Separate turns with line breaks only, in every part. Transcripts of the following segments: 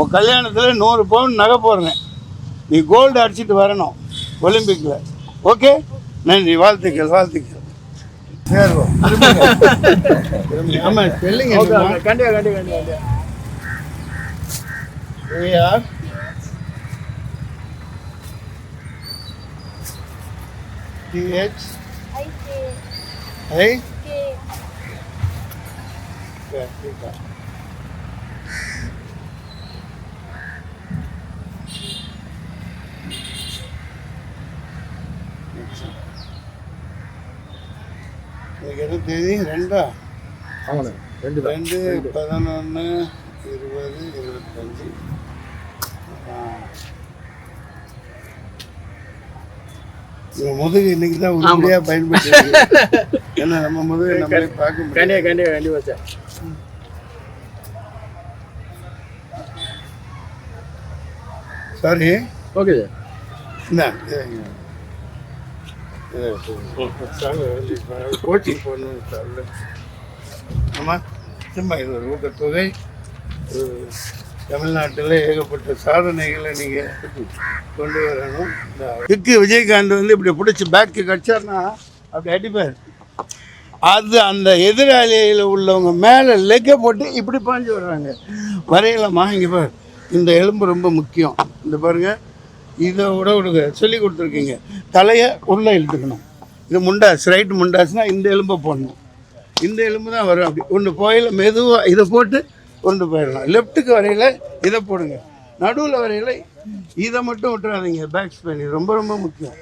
உன் கல்யாணத்தில் நூறு பவுன் நகை போடுறேன். நீ கோல்டு அடிச்சிட்டு வரணும் ஒலிம்பிக்கில் ஓகே நன்றி வாழ்த்துக்கள் வாழ்த்துக்கள். சரி ஆமாம் ஸ்பெல்லிங்
கண்டிப்பா கண்டிப்பா கண்டிப்பா
ஏஆர் டிஹெச் ஐ இன்னைக்கு என்ன தேதி? ரெண்டா?
ஆமாண்ணே ரெண்டு
ரெண்டு பதினொன்று இருபது இருபத்தஞ்சி. முதுகு இன்னைக்கு தான் உருப்படியாக பயன்படுத்தி ஏன்னா நம்ம முதுகு நம்மளே பார்க்க முடியும்
கண்டிப்பா கண்டிப்பா கண்டிப்பா சார்.
Sorry
okay sir.
இந்தா கோச்சிங் போடணும் சார் ஆமாம் சும்மா இது ஒரு ஊக்கத்தொகை தமிழ்நாட்டில் ஏகப்பட்ட சாதனைகளை நீங்கள் கொண்டு வரணும் கிக்கு விஜயகாந்த் வந்து இப்படி பிடிச்சி பேக்கு கடிச்சார்னா அப்படி அடிப்பார். அது அந்த எதிராளியில் உள்ளவங்க மேலே லெக்கை போட்டு இப்படி பாஞ்சு வர்றாங்க. வரையலாமா இங்கே பார் இந்த எலும்பு ரொம்ப முக்கியம். இந்த பாருங்க. இதை விட விடுங்க சொல்லி கொடுத்துருக்கீங்க. தலையை உள்ளே இழுத்துக்கணும். இது முண்டாஸ் ரைட் முண்டாஸ்னால் இந்த எலும்பை போடணும். இந்த எலும்பு தான் வரும். அப்படி ஒன்று போயில மெதுவாக இதை போட்டு கொண்டு போயிடலாம். லெஃப்ட்டுக்கு வரையில் இதை போடுங்க. நடுவில் வரையில் இதை மட்டும் விட்டுறாதீங்க. பேக் ஸ்பெயின் இது ரொம்ப ரொம்ப முக்கியம்.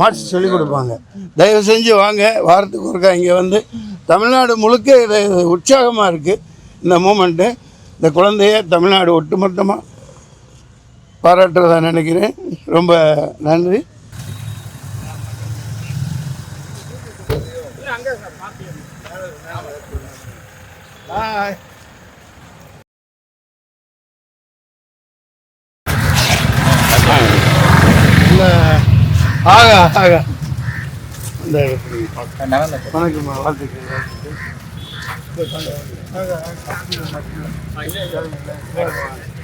மாற்றி சொல்லிக் கொடுப்பாங்க. தயவு செஞ்சு வாங்க. வாரத்துக்கு ஒருக்கா இங்கே வந்து. தமிழ்நாடு முழுக்க இது உற்சாகமாக இருக்குது இந்த மூமெண்ட்டு இந்த குழந்தைய தமிழ்நாடு ஒட்டுமொத்தமாக பாராட்டுறதா நினைக்கிறேன். ரொம்ப நன்றி. Bye. இல்லை ஆக. இந்த வணக்கம்மா வாழ்த்துக்கள் வாழ்த்துக்கள்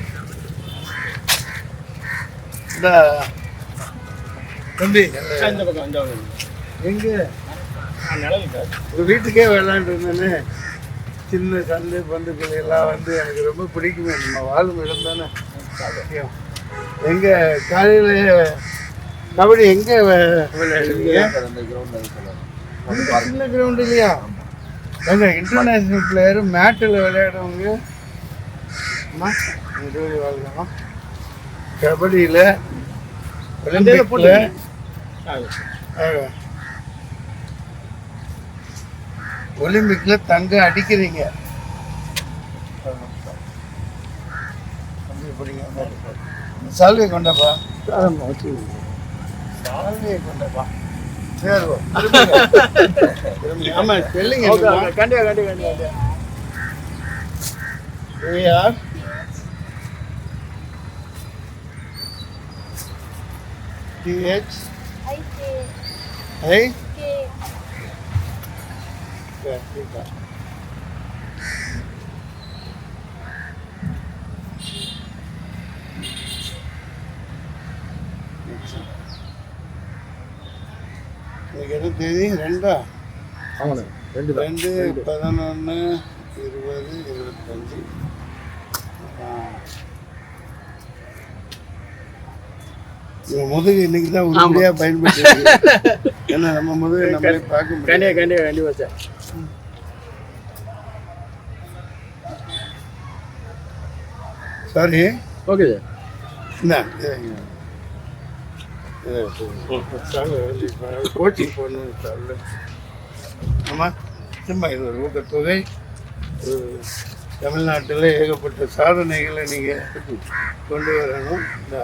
இந்த தம்பி
இந்த பக்கம் பக்கம்.
எங்கே? ஒரு வீட்டுக்கே விளையாண்டு இருந்தேனே. சின்ன சந்து பந்துக்கள் எல்லாம் வந்து எனக்கு ரொம்ப பிடிக்குமே. நம்ம வாழும் இடம் தானே. எங்க காலையில் கபடி எங்கே விளையாடுவீங்க? சின்ன கிரவுண்ட் இல்லையா? எங்க இன்டர்நேஷ்னல் பிளேயர் மேட்டில் விளையாடுறவங்க அம்மா, இருபது வாழ்க்கணும் கபடியில் ஒலிம்பிக்கில் ஒலிம்பிக்கில் தங்கம் அடிக்கிறீங்க. சால்வை கொண்டப்பா. சால்வையை கொண்டப்பா. சரி ஆமா ஸ்பெல்லிங்
ஓகே கண்டிப்பா கண்டிப்பா கண்டிப்பா
ஏஆர் டிஹெச் ஐ இன்னைக்கு என்ன தேதி ரெண்டா
ஆமாண்ணே ரெண்டு
ரெண்டு பதினொன்று இருபது இருபத்தஞ்சி உங்கள் முதுகு இன்னைக்கு தான் உருப்படியாக பயன்படுத்தி ஏன்னா நம்ம முதுகு நம்மளே பார்க்க முடியும்
கண்டிப்பா கண்டிப்பா சார்.
Sorry
okay sir.
இந்தா கோச்சிங் போடணும் சார் ஆமாம் சும்மா இது ஒரு ஊக்கத்தொகை. ஒரு தமிழ்நாட்டில் ஏகப்பட்ட சாதனைகளை நீங்கள் கொண்டு வரணும். இந்த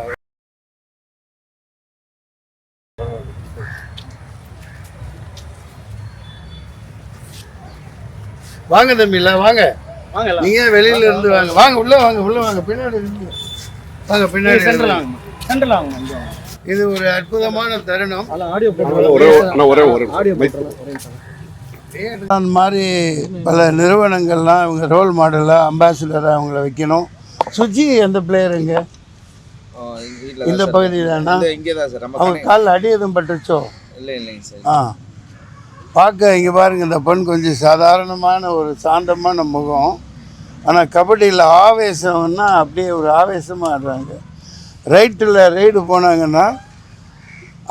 வாங்க தம்பில வாங்க.
வாங்கலாம்
நீங்க வெளியில இருந்து வாங்க. வாங்க. உள்ள வாங்க உள்ள வாங்க. பின்னாடி இருந்து. வாங்க பின்னாடி
சென்ட்ரல்
இருந்து.
வாங்க சென்ட்ரல் வாங்க இங்க. வாங்க.
இது ஒரு அற்புதமான தருணம். அந்த மாதிரி பல நிறுவனங்கள்லாம் இவங்க ரோல் மாடலாக அம்பாசிடராக அவங்கள வைக்கணும். சுஜி அந்த பிளேயருங்க இந்த
தான் சார்.
பகுதி தானா
இந்த இங்கே தான்? சார். நம்ம
அவங்க காலில் அடி எதுவும் பட்டுச்சோ
இல்லை இல்லைங்க சார்.
ஆ. பார்க்க இங்கே பாருங்க இந்த பெண் கொஞ்சம் சாதாரணமான ஒரு சாந்தமான முகம். ஆனால் கபடியில் ஆவேசம்னா அப்படியே ஒரு ஆவேசமாக ஆடுறாங்க. ரைட்டில் ரைடு போனாங்கன்னா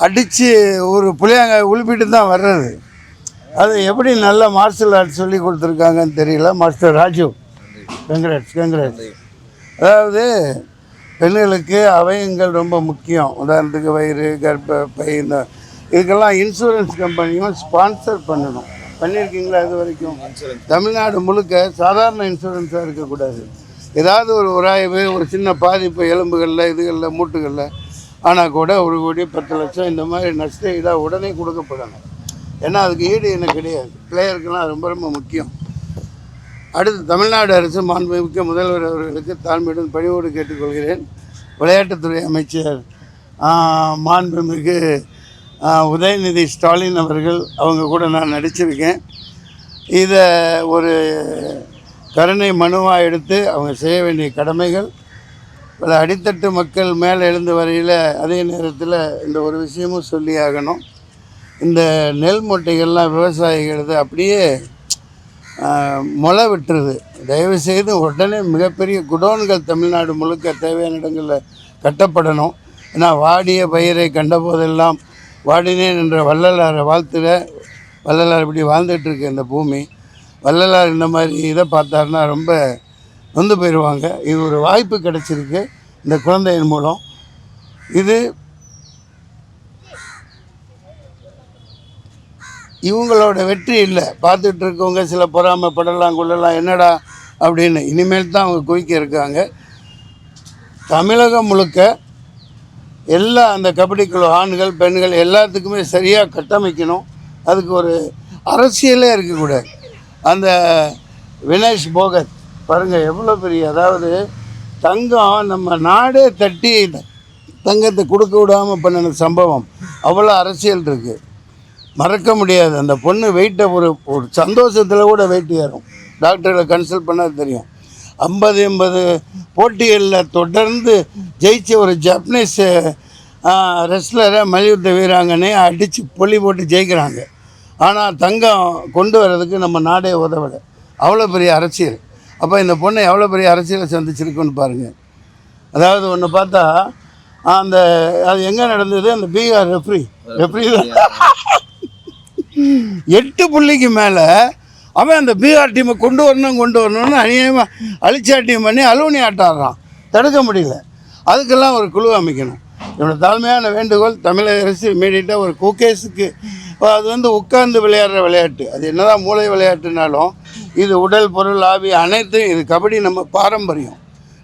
அடித்து ஒரு புளியாங்காய் உழுப்பிட்டு தான் வர்றது. அது எப்படி நல்ல மார்ஷல் ஆர்ட்ஸ் சொல்லி கொடுத்துருக்காங்கன்னு தெரியல. மாஸ்டர் ராஜு. கங்கராட்ஸ் கங்கராட்ஸ் அதாவது பெண்களுக்கு அவயங்கள் ரொம்ப முக்கியம். உதாரணத்துக்கு வயிறு கர்ப்பப்பை இந்த இதுக்கெல்லாம் இன்சூரன்ஸ் கம்பெனியும் ஸ்பான்சர் பண்ணணும். பண்ணியிருக்கீங்களா இது வரைக்கும்? தமிழ்நாடு முழுக்க சாதாரண இன்சூரன்ஸாக இருக்கக்கூடாது. ஏதாவது ஒரு உராய்வு ஒரு சின்ன பாதிப்பு எலும்புகளில் இதுகளில் மூட்டுகளில் ஆனால் கூட ஒரு கோடி பத்து லட்சம் இந்த மாதிரி நஷ்ட ஈடாக உடனே கொடுக்கப்படணும். ஏன்னா அதுக்கு ஈடு என்ன கிடையாது. பிளேயருக்கெல்லாம் ரொம்ப ரொம்ப முக்கியம். அடுத்து தமிழ்நாடு அரசு மாண்புமிக்க முதல்வர் அவர்களுக்கு தாழ்மையுடன் பணிவோடு கேட்டுக்கொள்கிறேன். விளையாட்டுத்துறை அமைச்சர் மாண்புமிகு உதயநிதி ஸ்டாலின் அவர்கள் அவங்க கூட நான் நடிச்சிருக்கேன். இதை ஒரு கருணை மனுவாக எடுத்து அவங்க செய்ய வேண்டிய கடமைகள். பல அடித்தட்டு மக்கள் மேலே எழுந்து வரையில் அதே நேரத்தில் இந்த ஒரு விஷயமும் சொல்லி ஆகணும். இந்த நெல் மூட்டைகள்லாம் விவசாயிகளது அப்படியே முளை விட்டுருது. தயவுசெய்து உடனே மிகப்பெரிய குடோன்கள் தமிழ்நாடு முழுக்க தேவையான இடங்களில் கட்டப்படணும். ஏன்னா வாடிய பயிரை கண்டபோதெல்லாம் வாடினேன் என்ற வள்ளலாரை வாழ்த்துல வள்ளலார் இப்படி வாழ்ந்துட்டு இருக்கு இந்த பூமி. வள்ளலார் இந்த மாதிரி இதை பார்த்தாருன்னா ரொம்ப நொந்து போயிடுவாங்க. இது ஒரு வாய்ப்பு கிடைச்சிருக்கு இந்த குழந்தையின் மூலம். இது இவங்களோட வெற்றி இல்லை. பார்த்துட்டு இருக்கவங்க சில பொறாமைப்படலாம் கொள்ளலாம் என்னடா அப்படின்னு இனிமேல் தான் அவங்க குவிக்க இருக்காங்க. தமிழகம் முழுக்க எல்லா அந்த கபடி குழு ஆண்கள் பெண்கள் எல்லாத்துக்குமே சரியாக கட்டமைக்கணும். அதுக்கு ஒரு அரசியலே இருக்கக்கூடாது. அந்த வினேஷ் போகத் பாருங்கள் எவ்வளோ பெரிய அதாவது தங்கம் நம்ம நாடே தட்டி தங்கத்தை கொடுக்க விடாமல் பண்ணின சம்பவம். அவ்வளோ அரசியல் இருக்குது மறக்க முடியாது. அந்த பொண்ணு வெயிட்டை ஒரு ஒரு சந்தோஷத்தில் கூட வெயிட் ஏறும். டாக்டர்களை கன்சல்ட் பண்ணால் தெரியும். ஐம்பது எண்பது போட்டிகளில் தொடர்ந்து ஜெயிச்ச ஒரு ஜப்பனீஸ் ரெஸ்லரை மல்யுத்த வீராங்கனை அடித்து பொலி போட்டு ஜெயிக்கிறாங்க. ஆனால் தங்கம் கொண்டு வர்றதுக்கு நம்ம நாடே உதவலை. அவ்வளோ பெரிய அரசியல். அப்போ இந்த பொண்ணை எவ்வளோ பெரிய அரசியலை சந்திச்சிருக்குன்னு பாருங்கள் அதாவது ஒன்று பார்த்தா அந்த அது எங்கே நடந்தது? அந்த பீகார் ரெஃப்ரி ரெஃப்ரி தான். எட்டு புள்ளிக்கு மேலே அவன் அந்த பீகார் டீமை கொண்டு வரணும் கொண்டு வரணும்னு அநியாயமாக அழிச்சாட்டியம் பண்ணி அலுவணி ஆட்டாடுறான். தடுக்க முடியல. அதுக்கெல்லாம் ஒரு குழு அமைக்கணும். என்னோட தாழ்மையான வேண்டுகோள் தமிழக அரசு இமீடியட்டாக ஒரு குக்கேஸுக்கு அது வந்து உட்கார்ந்து விளையாடுற விளையாட்டு. அது என்னதான் மூளை விளையாட்டுனாலும் இது உடல் பொருள் ஆவி அனைத்தும் இது கபடி நம்ம பாரம்பரியம்.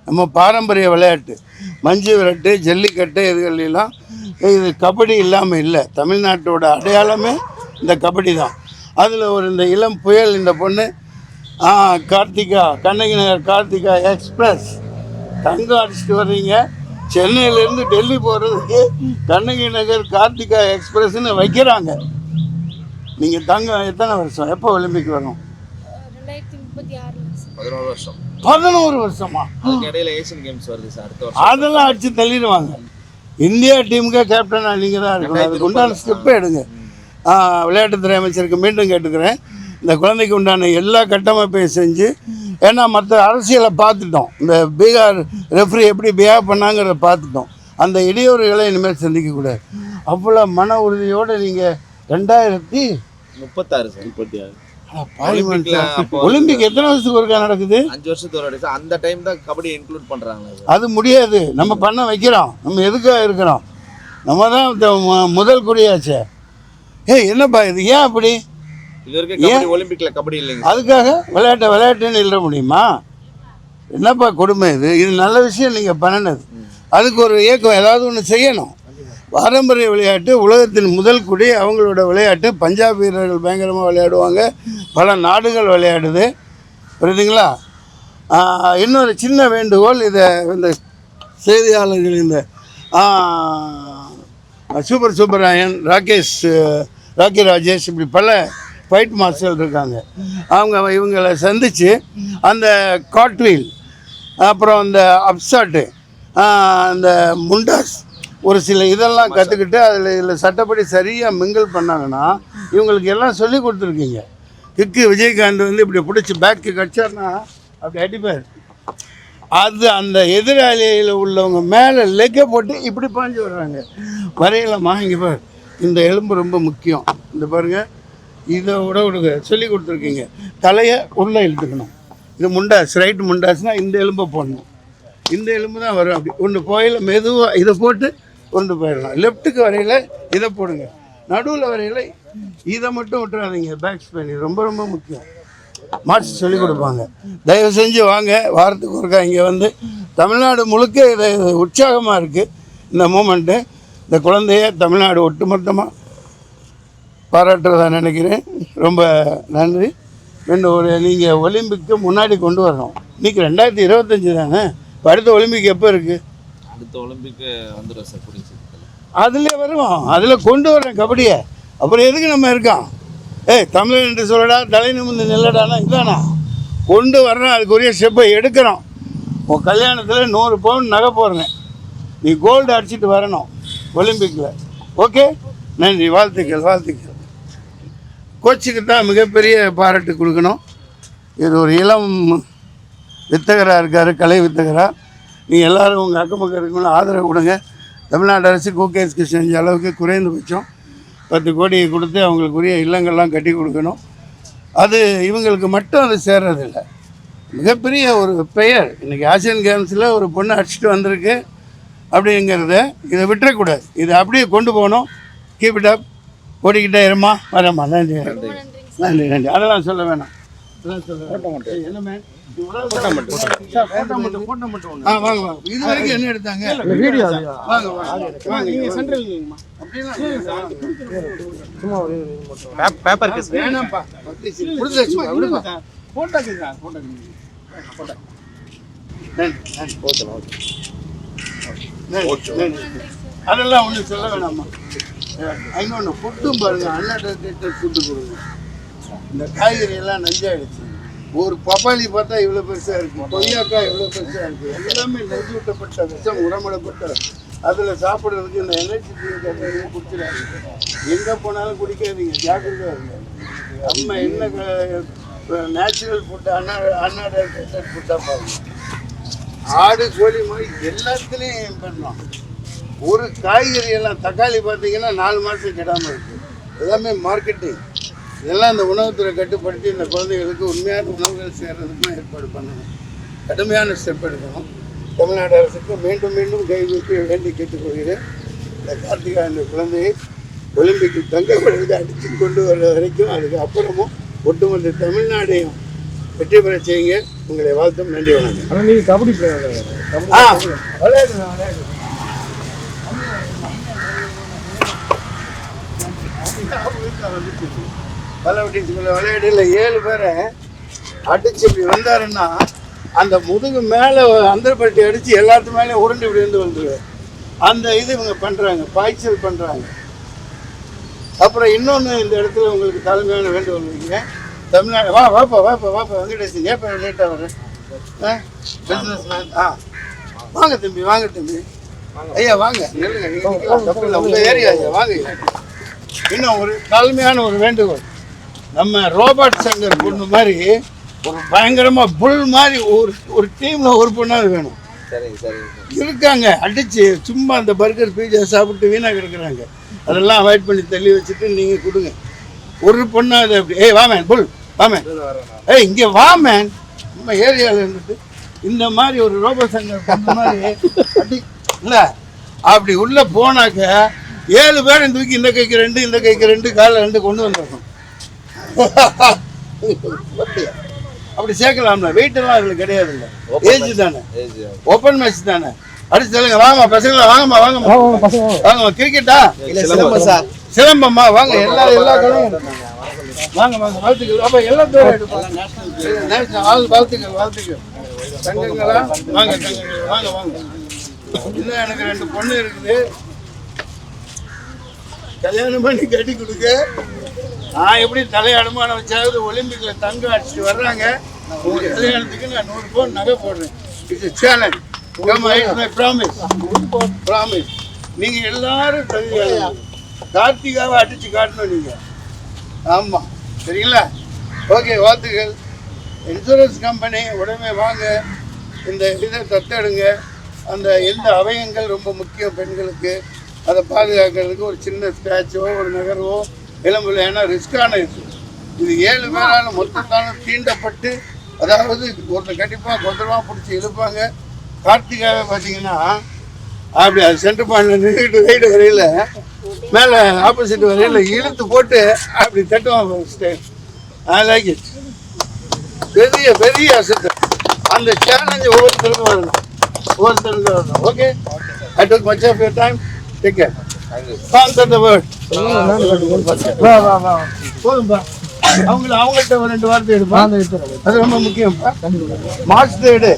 நம்ம பாரம்பரிய விளையாட்டு. மஞ்சு விரட்டு ஜல்லிக்கட்டு இதுகளெல்லாம் இது கபடி இல்லாமல் இல்லை. தமிழ்நாட்டோட அடையாளமே இந்த கபடி தான். அதில் ஒரு இந்த இளம் புயல் இந்த பொண்ணு கார்த்திகா கண்ணகி நகர் கார்த்திகா எக்ஸ்பிரஸ். தங்கம் அடிச்சுட்டு வர்றீங்க. சென்னையிலேருந்து டெல்லி போகிறதுக்கு கண்ணகி நகர் கார்த்திகா எக்ஸ்பிரஸ்னு வைக்கிறாங்க. நீங்கள் தங்கம் எத்தனை வருஷம்? எப்போ ஒலிம்பிக் வரும்?
பதினோரு வருஷம்.
அதெல்லாம் அடிச்சு தள்ளிடுவாங்க. இந்தியா டீமுக்கு கேப்டனாக நீங்கள் தான் இருக்கணும். அதுக்கு உண்டான ஸ்டெப்பை எடுங்க. விளையாட்டுத்துறை அமைச்சருக்கு மீண்டும் கேட்டுக்கிறேன். இந்த குழந்தைக்கு உண்டான எல்லா கட்டமைப்பையும் செஞ்சு ஏன்னா மற்ற அரசியலை பார்த்துட்டோம். இந்த பீகார் ரெஃப்ரி எப்படி பிஹேவ் பண்ணாங்கிறத பார்த்துட்டோம். அந்த இடையூறுகளை இனிமேல் சந்திக்கக்கூடாது. அவ்வளோ மன உறுதியோடு நீங்கள் ரெண்டாயிரத்தி
முப்பத்தாறு சார். முப்பத்தி ஆறு
ஒலிம்பிக் எத்தனை வருஷத்துக்கு ஒருக்கா நடக்குது?
அஞ்சு வருஷத்துக்கு அந்த டைம் தான் கபடி இன்க்ளூட் பண்றாங்களா சார்.
அது முடியாது. நம்ம பண்ண வைக்கிறோம். நம்ம எதுக்காக இருக்கிறோம்? நம்ம தான் முதல் குடியாச்சே ஏய் என்னப்பா இது? ஏன் அப்படி?
கபடி ஒலிம்பிக்ல கபடி இல்லைங்க.
அதுக்காக விளையாட்டை விளையாட்டுன்னு எழுத முடியுமா? என்னப்பா கொடுமை இது? இது நல்ல விஷயம் நீங்கள் பண்ணினது. அதுக்கு ஒரு இயக்கம் ஏதாவது ஒன்று செய்யணும். பாரம்பரிய விளையாட்டு உலகத்தின் முதல் குடி அவங்களோட விளையாட்டு. பஞ்சாப் வீரர்கள் பயங்கரமாக விளையாடுவாங்க. பல நாடுகள் விளையாடுது. புரியுதுங்களா? இன்னொரு சின்ன வேண்டுகோள் இதை இந்த செய்தியாளர்கள் இந்த சூப்பர் சூப்பராயன் ராகேஷ் ராக்கி ராஜேஷ் இப்படி பல ஃபைட் மாஸ்டர் இருக்காங்க. அவங்க இவங்களை சந்தித்து அந்த காட்வீல் அப்புறம் இந்த அப்சாட்டு அந்த முண்டாஸ் ஒரு சில இதெல்லாம் கற்றுக்கிட்டு அதில் இதில் சட்டப்படி சரியாக மிங்கிள் பண்ணாங்கன்னா இவங்களுக்கு எல்லாம் சொல்லி கொடுத்துருக்கீங்க. கிக்கு விஜயகாந்த் வந்து இப்படி பிடிச்சி பேக்கு கடிச்சார்னா அப்படி அடிப்பார். அது அந்த எதிராளியில் உள்ளவங்க மேலே லெக்கை போட்டு இப்படி பாஞ்சு வர்றாங்க. வரையலாமா? இங்கே பாரு. இந்த எலும்பு ரொம்ப முக்கியம். இந்த பாருங்க இதை விட விடுங்க. சொல்லி கொடுத்துருக்கீங்க. தலையை உள்ளே இழுத்துக்கணும். இது முண்டாஸ் ரைட் முண்டாஸ்னால் இந்த எலும்பை போடணும். இந்த எலும்பு தான் வரும். அப்படி ஒன்று போயில மெதுவாக இதை போட்டு கொண்டு போயிடலாம். லெஃப்ட்டுக்கு வரையில் இதை போடுங்க. நடுவில் வரையில் இதை மட்டும் விட்டுறாதீங்க. Back Spain. ரொம்ப ரொம்ப முக்கியம். மாஸ்டர் சொல்லிக் கொடுப்பாங்க. தயவு செஞ்சு வாங்க. வாரத்துக்கு ஒருக்கா இங்கே வந்து. தமிழ்நாடு முழுக்க இதை உற்சாகமாக இருக்குது இந்த மூமெண்ட்டு. இந்த குழந்தைய தமிழ்நாடு ஒட்டுமொத்தமாக பாராட்டுறதா நினைக்கிறேன். ரொம்ப நன்றி. ரெண்டு ஒரு நீங்கள் ஒலிம்பிக்கு முன்னாடி கொண்டு வரணும். இன்னைக்கு ரெண்டாயிரத்தி இருபத்தஞ்சி தானே? இப்போ அடுத்த ஒலிம்பிக் எப்போ இருக்குது
அடுத்த ஒலிம்பிக்கு வந்துடும் சார் புரிஞ்சு
அதில் வருவோம். அதில் கொண்டு வரேன் கபடியை. அப்புறம் எதுக்கு நம்ம இருக்கோம்? ஏய் தமிழன் என்று சொல்லடா தலை நிமிர்ந்து நில்லடானா இதானா? கொண்டு வர்றோம் அதுக்குரிய ஸ்டெப்பை எடுக்கிறோம். உன் கல்யாணத்தில் நூறு பவுன் நகை போடுறேன். நீ கோல்டு அடிச்சிட்டு வரணும். ஒலிம்பிக்கில் ஓகே? நன்றி. வாழ்த்துக்கள் வாழ்த்துக்கள். கோச்சுக்கு தான் மிகப்பெரிய பாராட்டு கொடுக்கணும். இது ஒரு இளம் வித்தகராக இருக்கார் கலை வித்தகராக நீங்கள் எல்லோரும் உங்கள் அக்கம் பக்கம் இருக்கணும் ஆதரவு கொடுங்க. தமிழ்நாடு அரசு கோகேஸ்க்கு செஞ்ச அளவுக்கு குறைந்தபட்சம் பத்து கோடியை கொடுத்து அவங்களுக்குரிய இல்லங்கள்லாம் கட்டி கொடுக்கணும். அது இவங்களுக்கு மட்டும் அது சேர்றதில்ல. மிகப்பெரிய ஒரு பெயர். இன்றைக்கி ஆசியன் கேம்ஸில் ஒரு பொண்ணு அடிச்சுட்டு வந்திருக்கு. அப்படிங்கிறத இதை விட்டுறக்கூடாது. இதை அப்படியே கொண்டு போகணும். கீப் இட் அப் ஓடிக்கிட்டே இருமா. வரேம்மா. நன்றி.
நன்றிங்க
நன்றி நன்றி. அதெல்லாம் சொல்ல வேணாம்? இது வரைக்கும் என்ன எடுத்தாங்க?
வீடியோ
வாங்க, வாங்க.
சார் போட்டோக்கு
நன்றி, நன்றி. நன்றி, அதெல்லாம் ஒன்றும் சொல்ல வேணாம்மா. இன்னொன்று ஃபுட்டும் பாருங்க அன்அட்ரக்டட் ஃபுட்டு கொடுங்க. இந்த காய்கறி எல்லாம் நஞ்சாயிடுச்சு. ஒரு பப்பாளி பார்த்தா இவ்வளோ பெருசாக இருக்கு கொய்யாக்காய் இவ்வளோ பெருசாக இருக்கு. எல்லாமே நெஞ்சு விட்டப்பட்ட விஷம் உரமிடப்பட்ட. அதில் சாப்பிட்றதுக்கு இந்த எனர்ஜி ட்ரிங்க் குடிச்சிடாது எங்கே போனாலும் குடிக்காதீங்க ஜாக்கிரதையாக இருங்க. நம்ம என்ன நேச்சுரல் ஃபுட்டு அன்அ அன்அட்ரக்டட் ஃபுட்டாக பாருங்க. ஆடு கோழி மாதிரி எல்லாத்துலேயும் பண்ணலாம். ஒரு காய்கறி எல்லாம் தக்காளி பார்த்தீங்கன்னா நாலு மாதம் கிடாமல் இருக்குது எல்லாமே மார்க்கெட்டிங் இதெல்லாம் இந்த உணவுத்துறை கட்டுப்படுத்தி இந்த குழந்தைகளுக்கு உண்மையான உணவுகள் சேர்றதுக்கும் ஏற்பாடு பண்ணணும். கடுமையான ஸ்டெப் எடுக்கணும். தமிழ்நாடு அரசுக்கு மீண்டும் மீண்டும் கைவிட்டு வேண்டி கேட்டுக்கொள்கிறேன். இந்த கார்த்திகா என்ற குழந்தையை ஒலிம்பிக்கில் தங்க பதக்கத்தை அடித்து கொண்டு வர்ற வரைக்கும் அதுக்கு அப்புறமும் ஒட்டுமொத்த தமிழ்நாடையும் வெற்றி பெற செய்யுங்க. உங்களை வாழ்த்தும். நன்றி வணக்கம்.
ஆனால் நீங்கள் கபடி
ஆ. விளையாடுங்க விளையாடுங்க. பல்லவட்டிக்குள்ள விளையாடல ஏழு பேரை அடிச்சு இப்படி வந்தாருன்னா அந்த முதுகு மேலே அந்தரப்பட்டி அடித்து எல்லாத்து மேலே உருண்டு இப்படி வந்து வந்துடுவார் அந்த இது இவங்க பண்ணுறாங்க பாய்ச்சல் பண்ணுறாங்க அப்புறம் இன்னொன்று இந்த இடத்துல உங்களுக்கு தலைமையான வேண்டுகோள் வைக்கிறேன். தமிழ்நாடு வா வாப்பா வாப்பா வாப்பா வெங்கடேசன் ஏப்பா லேட்டாக வரேன் ஆ பிஸ்னஸ் மேன் ஆ. வாங்க தம்பி வாங்க தம்பி. ஐயா வாங்க. உங்கள் ஏரியா ஐயா வாங்க. இன்னும் ஒரு தாழ்மையான ஒரு வேண்டுகோள். நம்ம ரோபோட் சங்கர் பொண்ணு மாதிரி ஒரு பயங்கரமாக புல் மாதிரி ஒரு ஒரு டீமில் ஒரு பொண்ணாவது வேணும். இருக்காங்க அடிச்சு சும்மா அந்த பர்கர் பீஜா சாப்பிட்டு வீணாக கிடக்குறாங்க. அதெல்லாம் அவாய்ட் பண்ணி தள்ளி வச்சுட்டு நீங்கள் கொடுங்க. ஒரு பொண்ணாவது அப்படி. ஏய் வாமேன் புல். வாமேன் ஏய் இங்கே வாமேன் நம்ம ஏரியாவில் இருந்துட்டு இந்த மாதிரி ஒரு ரோபோ சங்கர் பொண்ணு மாதிரி அடி இல்லை. அப்படி உள்ளே போனாக்க ஏழு பேரும் தூக்கி இந்த கைக்கு ரெண்டு இந்த கைக்கு ரெண்டு காலில் ரெண்டு கொண்டு வந்துடணும் அப்படியா? அப்படி சேர்க்கலாம்ல. வெயிட் எல்லாம் அதில் கிடையாது இல்லை ஏஜ் தானே. ஓப்பன் மேட்ச் தானே. அடிச்சு சொல்லுங்க வாங்கம்மா பசங்களா வாங்கம்மா வாங்கம்மா. வாங்கம்மா கிரிக்கெட்டா
சிலம்பம். சார்
சிலம்பம்மா வாங்க எல்லா எல்லா இருக்கு. வாங்க வாங்க வாழ்த்துக்கள். அப்ப எல்லா பேரும் வாழ்த்துக்கள் வாழ்த்துக்கள். தங்கங்களா? வாங்க தங்கங்கள் வாங்க வாங்க. இன்னும் எனக்கு ரெண்டு பொண்ணு இருக்குது. கல்யாணம் பண்ணி கட்டி கொடுக்க. நான் எப்படி தலை அனுமானம் வச்சாவது ஒலிம்பிக்ல தங்கம் அடிச்சுட்டு வர்றாங்க. உங்கள் கல்யாணத்துக்கு நான் நூறு பவுன் நகை போடுறேன். It's channel challenge. Come on நீங்க எல்லாரும் கார்த்திகாவை அடிச்சு காட்டணும் நீங்க. ஆமா. சரிங்களா? ஓகே வாழ்த்துக்கள். இன்சூரன்ஸ் கம்பெனி உடனே வாங்க. இந்த இதை தத்தெடுங்க. அந்த எந்த அவயங்கள் ரொம்ப முக்கியம் பெண்களுக்கு? அதை பாதுகாக்கிறதுக்கு ஒரு சின்ன ஸ்க்ராச்சோ ஒரு நகர்வோ எலும்புல ஏன்னா ரிஸ்கான இது. இது ஏழு பேரால் மொத்தத்தாலும் தீண்டப்பட்டு அதாவது ஒருத்தர் கண்டிப்பாக கொந்தரமாக பிடிச்சி இழுப்பாங்க. கார்த்திகாவை பார்த்தீங்கன்னா அப்படி அது சென்டர் பாயிண்ட்ல நின்றுட்டு ரைடு வரையில மேலே ஆப்போசிட் வரையில இழுத்து போட்டு அப்படி தட்டுவான் ஸ்டைல் ஐ லைக் இட் பெரிய பெரிய அசத்து அந்த சேலஞ்சு ஒவ்வொருத்தருக்கும் வரணும். ஒவ்வொருத்தருக்கும் வரணும். Okay I took much of your time take care cancer the word போதும்பா அவங்கள அவங்கள்ட்ட ஒரு ரெண்டு வார்த்தை எடுப்பா. அது ரொம்ப முக்கியம்ப்பா மார்க்ஸ் எடு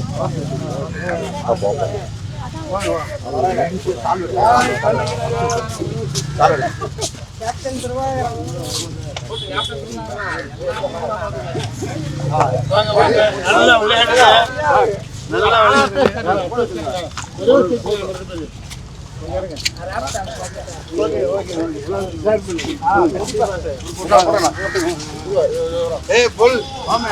ஏய் புல். ஆமா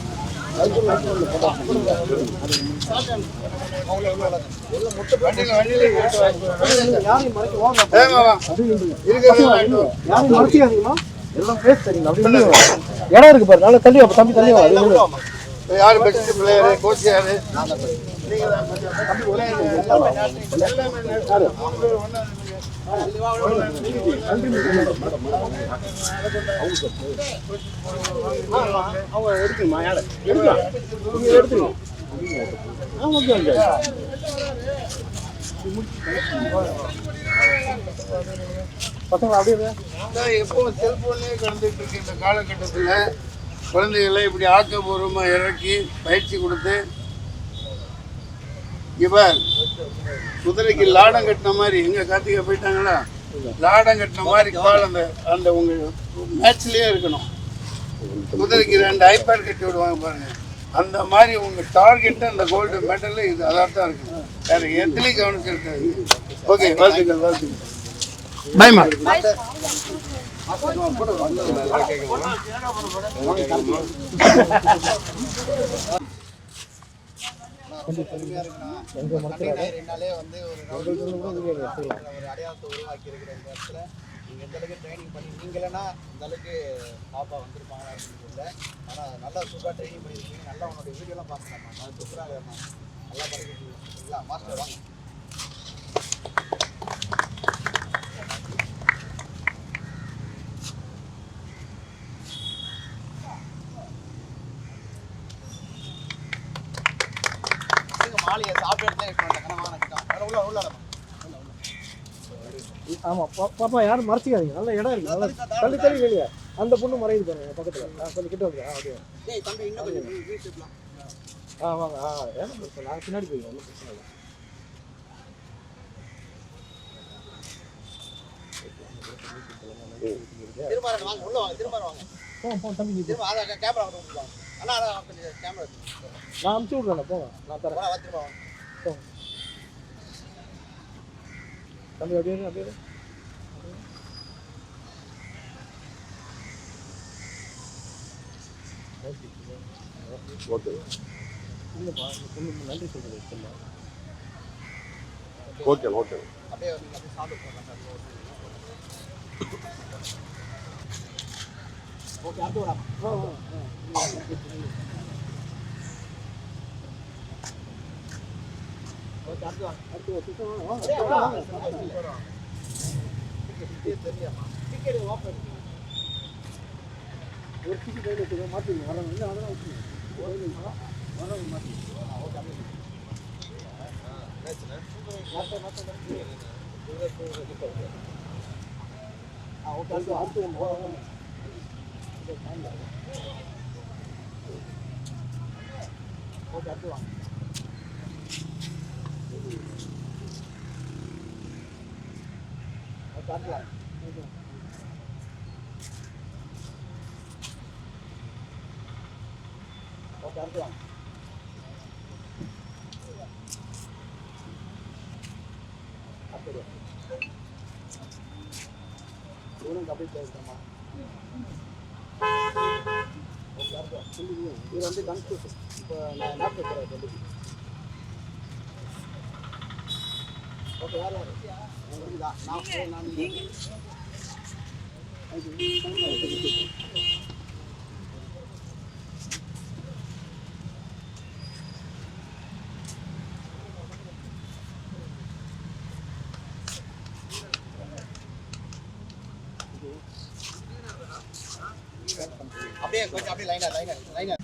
இடம் இருக்கு பாரு நல்லா தள்ளி வா தம்பி தள்ளி வா
யாரு பெஸ்ட் பிளேயர் கோச் யாரு
அவங்க எடுத்துங்கம்மா யாரை எடுக்கலாம் நீங்க எடுத்துங்க ஆ ஓகே ஓகே பசங்க அப்படியே இரு.
அதான் எப்பவும் செல்போன்லயே இந்த காலகட்டத்தில் குழந்தைகளை இப்படி ஆக்கப்பூர்வமாக இறக்கி பயிற்சி கொடுத்து இவர் குதிரைக்கு லாடம் கட்டின மாதிரி எங்க கார்த்திகை போயிட்டாங்களா? லாடம் கட்டின மாதிரி கால் அந்த அந்த உங்க மேட்ச்லயே இருக்கணும். குதிரைக்கு ரெண்டு ஐபேட் கட்டி விடுவாங்க பாருங்க. அந்த மாதிரி உங்க டார்கெட் அந்த கோல்டு மெடல் இது அதான் தான் இருக்கணும். வேற எதுலையும் கவனிச்சு இருக்காது ஓகே வாழ்த்துக்கள் வாழ்த்துக்கள் பயமா
ரெண்டாலே வந்து ஒரு ஒரு அடையாளத்தை உருவாக்கி இருக்கிற இந்த இடத்துல நீங்கள் எந்த அளவுக்கு ட்ரைனிங் பண்ணி நீங்க இந்த அளவுக்கு பாப்பா வந்திருப்பாங்களா அப்படின்னு தெரியல ஆனால் நல்லா சூப்பராக ட்ரைனிங் பண்ணியிருக்கீங்க நல்லா உன்னோட வீடியோலாம் பார்க்கலாம் நல்லா சூப்பராக நல்லா பண்ணிருக்கீங்க மாஸ்டர் வாங்க மாலையை சாப்பிட்டு எடுத்து வாங்க வாங்க உள்ள உள்ள
ஆமா பா- பாப்பா யாரும் மறைச்சிக்காதீங்க. நல்ல இடம் இருக்கு நல்லா தள்ளி தள்ளி வெளியே. அந்த பொண்ணு மறையுது பாருங்க பக்கத்துல. நான் கொஞ்சம் கிட்ட வந்து ஆ அப்படியே. ஆ வாங்க ஆ நான் பின்னாடி போய்க்கிறேன் ஒன்றும் பிரச்சனை இல்லை.
திரும்ப வாங்க உள்ள வாங்க திரும்ப வாங்க.
போ போ தம்பி நீ போ.
திரும்ப அதை கேமரா கொண்டு வாங்க. அண்ணா கேமரா
நான் அமுச்சு விட்றேன் போங்க. நான் தரேன்.
திரும்ப வாங்க.
போங்க தம்பி அப்படியே அப்படியே இரு. இல்லைப்பா இந்த பொண்ணுக்கு நன்றி சொல்றது சொல்ல
அப்படியே நீங்க அப்படியே சாப்பிட்டு போகலாம் ஓகே அடுத்து வரா ஓகே அடுத்து வாங்க
அடுத்து ஒரு
டிக்கெட்
கையில் வச்சுக்கோ மாற்றிங்க வரணும் இல்லை அதெல்லாம் வச்சுக்கோங்க
மேட்ச்ல ஆ ஓகே அடுத்து. அடுத்து ஒன்று ஓகே அடுத்து வாங்க ஓகே அடுத்து வாங்க ஓகே அடுத்து வாங்க அடுத்து வாங்க. இவனும் கபடி பிளேயர் தான்மா ஓகே அடுத்து வாங்க. சொல்லுங்க. இது வந்து கன்ஃபூ இப்போ நான் நாட்டு போகிறேன் சொல்லி ஓகே யார் யார் உங்களுக்கு தான். நான் போய் நான் அப்படியே கொஞ்சம் அப்படியே லைனா லைனா லைனா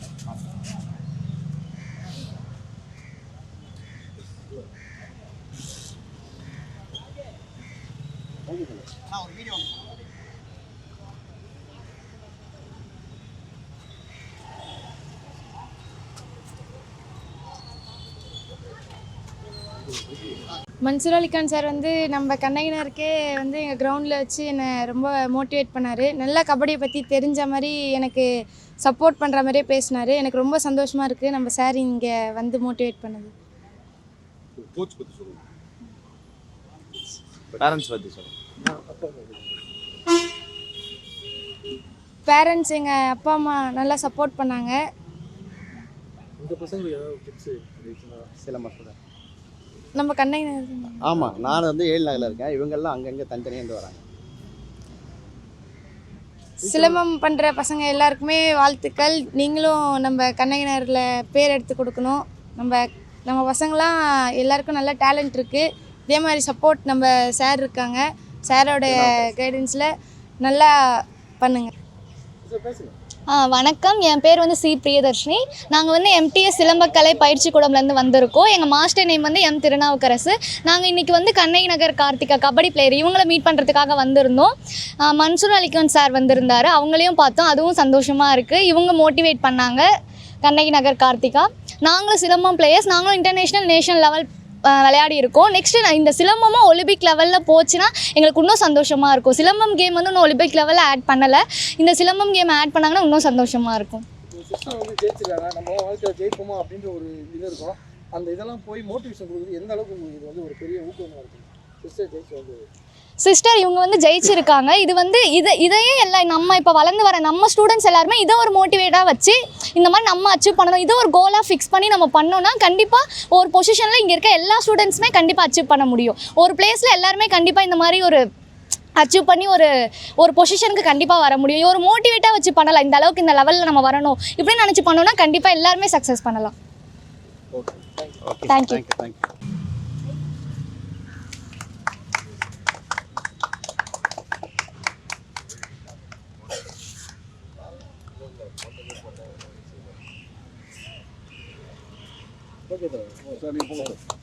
நான் ஒரு வீடியோ
மன்சூர் அலிகான் சார் வந்து நம்ம கண்ணகினருக்கே வந்து எங்கள் கிரவுண்டில் வச்சு என்னை ரொம்ப மோட்டிவேட் பண்ணார். நல்லா கபடியை பற்றி தெரிஞ்ச மாதிரி எனக்கு சப்போர்ட் பண்ணுற மாதிரியே பேசினார். எனக்கு ரொம்ப சந்தோஷமாக இருக்குது நம்ம சார் இங்கே வந்து மோட்டிவேட் பண்ணது.
கோச் பற்றி சொல்லுங்க. பேரண்ட்ஸ் பற்றி சொல்லுங்க.
பேரண்ட்ஸ் எங்கள் அப்பா அம்மா நல்லா சப்போர்ட் பண்ணாங்க. நம்ம கண்ணகினர்
ஆமாம் நான் வந்து ஏழு நகரில் இருக்கேன். இவங்கெல்லாம் அங்கங்கே தனித்தனியாக இருந்து வராங்க.
சிலம்பம் பண்ணுற பசங்க எல்லாருக்குமே வாழ்த்துக்கள். நீங்களும் நம்ம கண்ணகினரில் பேர் எடுத்து கொடுக்கணும். நம்ம நம்ம பசங்களாம் எல்லாருக்கும் நல்ல டேலண்ட் இருக்குது இதே மாதிரி சப்போர்ட் நம்ம சார் இருக்காங்க. சாரோட கைடன்ஸில் நல்லா பண்ணுங்க.
சார் பேசுங்க.
ஆ வணக்கம். என் பேர் வந்து சி பிரியதர்ஷினி. நாங்கள் வந்து எம்டிஎஸ் சிலம்பக்கலை பயிற்சி கூடம்லேருந்து வந்திருக்கோம். எங்கள் மாஸ்டர் நேம் வந்து எம் திருநாவுக்கரசு. நாங்கள் இன்றைக்கி வந்து கண்ணகி நகர் கார்த்திகா கபடி பிளேயர் இவங்கள மீட் பண்ணுறதுக்காக வந்திருந்தோம். மன்சூர் அலிகான் சார் வந்திருந்தார். அவங்களையும் பார்த்தோம். அதுவும் சந்தோஷமாக இருக்குது இவங்க மோட்டிவேட் பண்ணாங்க கண்ணகி நகர் கார்த்திகா. நாங்களும் சிலம்பம் பிளேயர்ஸ் நாங்களும் இன்டர்நேஷ்னல் நேஷனல் லெவல் விளையாடி இருக்கோம். நெக்ஸ்ட்டு இந்த சிலம்பமும் ஒலிம்பிக் லெவலில் போச்சுன்னா எங்களுக்கு இன்னும் சந்தோஷமாக இருக்கும். சிலம்பம் கேம் வந்து இன்னும் ஒலிம்பிக் லெவலில் ஆட் பண்ணலை. இந்த சிலம்பம் கேம் ஆட் பண்ணாங்கன்னா இன்னும் சந்தோஷமாக இருக்கும்.
அப்படின்ற ஒரு இது இருக்கும். அந்த இதெல்லாம் போய் மோட்டிவேஷன் கொடுக்குறது எந்த அளவுக்கு உங்களுக்கு இது வந்து ஒரு பெரிய ஊக்கமாக இருக்கும்? சிஸ்டர் ஜெயிச்சு வந்து
சிஸ்டர் இவங்க வந்து ஜெயிச்சிருக்காங்க. இது வந்து இது இதையே எல்லாம் நம்ம இப்போ வளர்ந்து வர நம்ம ஸ்டூடெண்ட்ஸ் எல்லாருமே இதை ஒரு மோட்டிவேட்டாக வச்சு இந்த மாதிரி நம்ம அச்சீவ் பண்ணணும். இதை ஒரு கோலாக ஃபிக்ஸ் பண்ணி நம்ம பண்ணோம்னா கண்டிப்பாக ஒரு பொசிஷனில் இங்கே இருக்க எல்லா ஸ்டூடெண்ட்ஸுமே கண்டிப்பாக அச்சீவ் பண்ண முடியும். ஒரு பிளேஸில் எல்லாருமே கண்டிப்பாக இந்த மாதிரி ஒரு அச்சீவ் பண்ணி ஒரு ஒரு பொசிஷனுக்கு கண்டிப்பாக வர முடியும். ஒரு மோட்டிவேட்டாக வச்சு பண்ணலாம். இந்த அளவுக்கு இந்த லெவலில் நம்ம வரணும். இப்படி நினச்சி பண்ணோம்னா கண்டிப்பாக எல்லாருமே சக்ஸஸ் பண்ணலாம்.
Thank you thank you
okay sir sir